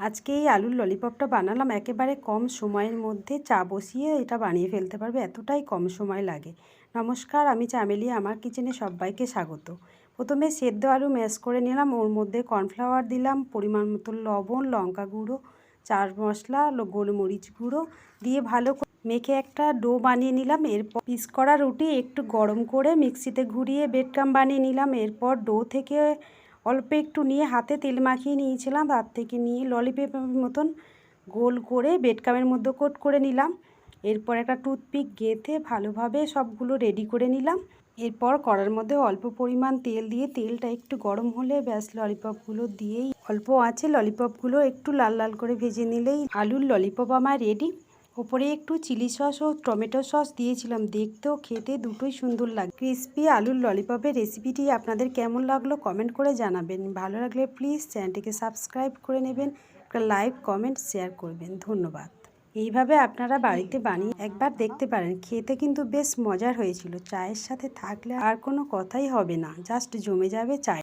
আজকে এই আলুর ললিপপটা বানালাম, একেবারে কম সময়ের মধ্যে চা বসিয়ে এটা বানিয়ে ফেলতে পারবে, এতটাই কম সময় লাগে। নমস্কার, আমি চামেলি, আমার কিচেনে সবাইকে স্বাগত। প্রথমে সেদ্ধ আলু ম্যাশ করে নিলাম, ওর মধ্যে কর্নফ্লাওয়ার দিলাম, পরিমাণ মতো লবণ, লঙ্কা গুঁড়ো, চার মশলা গোলমরিচ গুঁড়ো, দিয়ে ভালো মেখে একটা ডো বানিয়ে নিলাম, এরপর পিস করা রুটি একটু গরম করে মিক্সিতে ঘুরিয়ে বেডকাম বানিয়ে নিলাম, এরপর ডো থেকে অল্প একটু নিয়ে হাতে তেল মাখিয়ে নিয়েছিলাম। তার থেকে নিয়ে ললিপপের মতন গোল করে বেডকামের মধ্যে কোট করে নিলাম। এরপর একটা টুথপিক গেঁথে ভালোভাবে সবগুলো রেডি করে নিলাম। এরপর কড়ার মধ্যে অল্প পরিমাণ তেল দিয়ে তেলটা একটু গরম হলে ব্যাস ললিপপগুলো দিয়েই অল্প আছে ললিপপগুলো একটু লাল লাল করে ভেজে নিলেই আলুর ললিপপ আমার রেডি ওপরে একটু চিলি সস ও টমেটো সস দিয়েছিলাম। দেখতেও খেতে দুটোই সুন্দর লাগে, ক্রিসপি আলুর ললিপপের রেসিপিটি আপনাদের কেমন লাগল কমেন্ট করে জানাবেন। ভালো লাগলে প্লিজ চ্যানেলটিকে সাবস্ক্রাইব করে নেবেন, একটা লাইক, কমেন্ট, শেয়ার করবেন। ধন্যবাদ। এইভাবে আপনারা বাড়িতে বানিয়ে একবার দেখতে পারেন। খেতে কিন্তু বেশ মজার হয়েছিল। চায়ের সাথে থাকলে আর কোনো কথাই হবে না। জাস্ট জমে যাবে চায়।